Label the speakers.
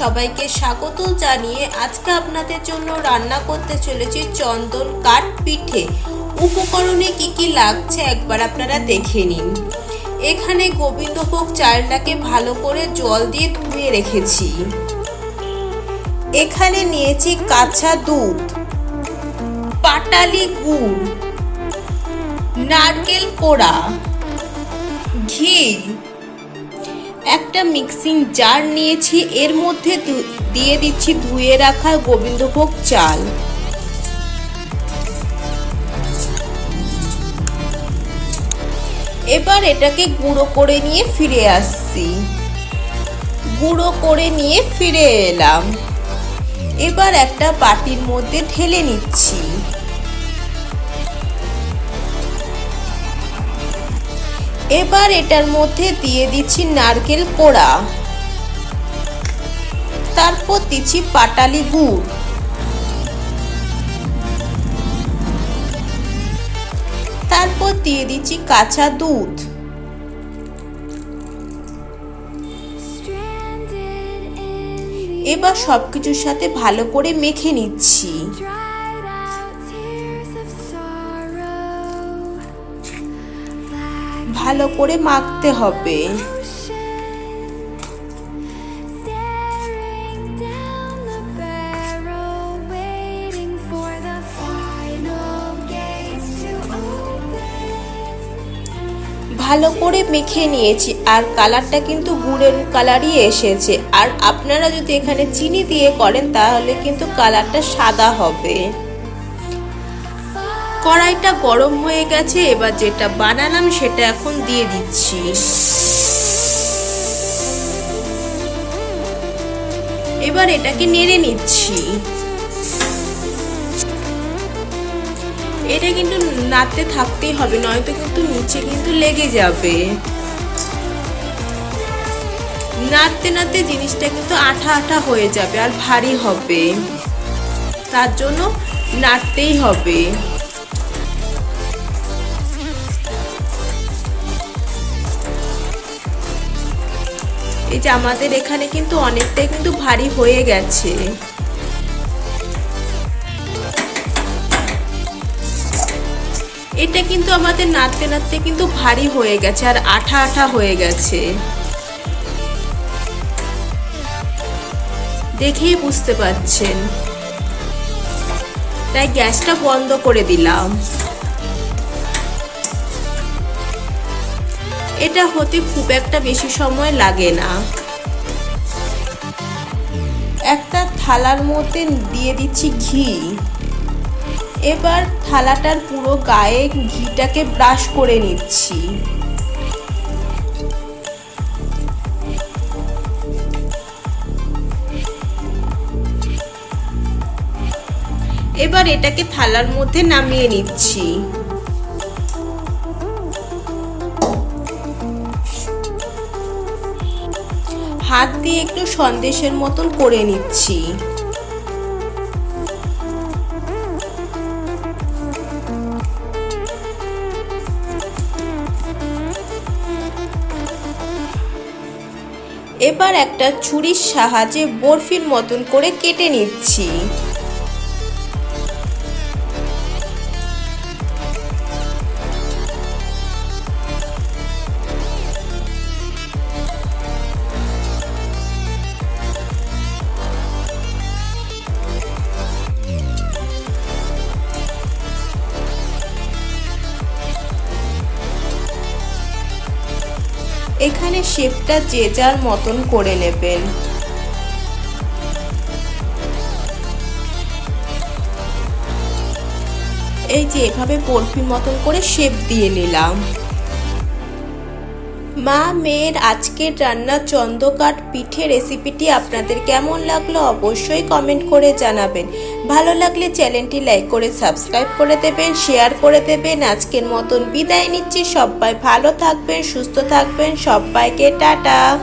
Speaker 1: সবাইকে স্বাগত জানিয়ে আজকে আপনাদের জন্য রান্না করতে চলেছি চন্দন কাঠ পিঠে উপকরণে কি কি লাগছে একবার আপনারা দেখে নিন। এখানে গোবিন্দভোগ চালটাকে ভালো করে জল দিয়ে ধুয়ে রেখেছি। এখানে নিয়েছি কাঁচা দুধ, পাটালি গুড়, নারকেল কোড়া, ঘি একটা মিক্সিং জার নিয়েছি, এর মধ্যে দিয়ে দিচ্ছি ধুয়ে রাখা গোবিন্দভোগ চাল। এবার এটাকে গুঁড়ো করে নিয়ে ফিরে আসছি। গুঁড়ো করে নিয়ে ফিরে এলাম। এবার একটা বাটির মধ্যে ঢেলে নিচ্ছি। এবার এটার মধ্যে দিয়ে দিচ্ছি নারকেল কোড়া। তারপর দিচ্ছি পাটালি গুড়। তারপর দিয়ে দিচ্ছি কাঁচা দুধ। এবার সবকিছুর সাথে ভালো করে মেখে নিচ্ছি। ভালো করে মাখতে হবে. ভালো করে মেখে নিয়েছি, আর কালারটা কিন্তু গুড়ের কালারই এসেছে আর আপনারা যদি এখানে চিনি দিয়ে করেন, তাহলে কিন্তু কালারটা সাদা হবে কড়াইটা গরম হয়ে গেছে, এবার যেটা বানালাম সেটা এখন দিয়ে দিচ্ছি। এবার এটাকে নেড়ে নিচ্ছি। এটা কিন্তু নাড়তে থাকতেই হবে, নয়তো কিন্তু নিচে কিন্তু লেগে যাবে। নাড়তে নাড়তে জিনিসটা কিন্তু আঠা আঠা হয়ে যাবে আর ভারী হবে। তার জন্য নাড়তেই হবে। এই যে আমাদের এখানে কিন্তু অনেকটাই কিন্তু ভারী হয়ে গেছে। এটা কিন্তু আমাদের নাড়তে নাড়তে কিন্তু ভারী হয়ে গেছে আর আঠা আঠা হয়ে গেছে। দেখেই বুঝতে পাচ্ছেন তাই গ্যাসটা বন্ধ করে দিলাম। এটা হতে খুব একটা বেশি সময় লাগে না। একটা থালার মধ্যে দিয়ে দিচ্ছি ঘি। এবার থালাটার পুরো গায়ে ঘিটাকে ব্রাশ করে নিচ্ছি। এবার এটাকে থালার মধ্যে নামিয়ে নিচ্ছি। হাত দিয়ে একটু সন্দেশের মতন করে নিচ্ছি। এবার একটা ছুরির সাহায্যে বরফির মতন করে কেটে নিচ্ছি। এখানে শেপটা যে যার মতন করে নেবেন। এই যে এভাবে বরফির মতন করে শেপ দিয়ে নিলাম। মা, মেয়ের আজকের রান্না চন্দ্রকাঠ পিঠে রেসিপিটি আপনাদের কেমন লাগল অবশ্যই কমেন্ট করে জানাবেন। ভালো লাগলে চ্যানেলটি লাইক করে, সাবস্ক্রাইব করে দেবেন, শেয়ার করে দেবেন। আজকের মতন বিদায় নিচ্ছি। সবাই ভালো থাকবেন, সুস্থ থাকবেন। সবাইকে টাটা।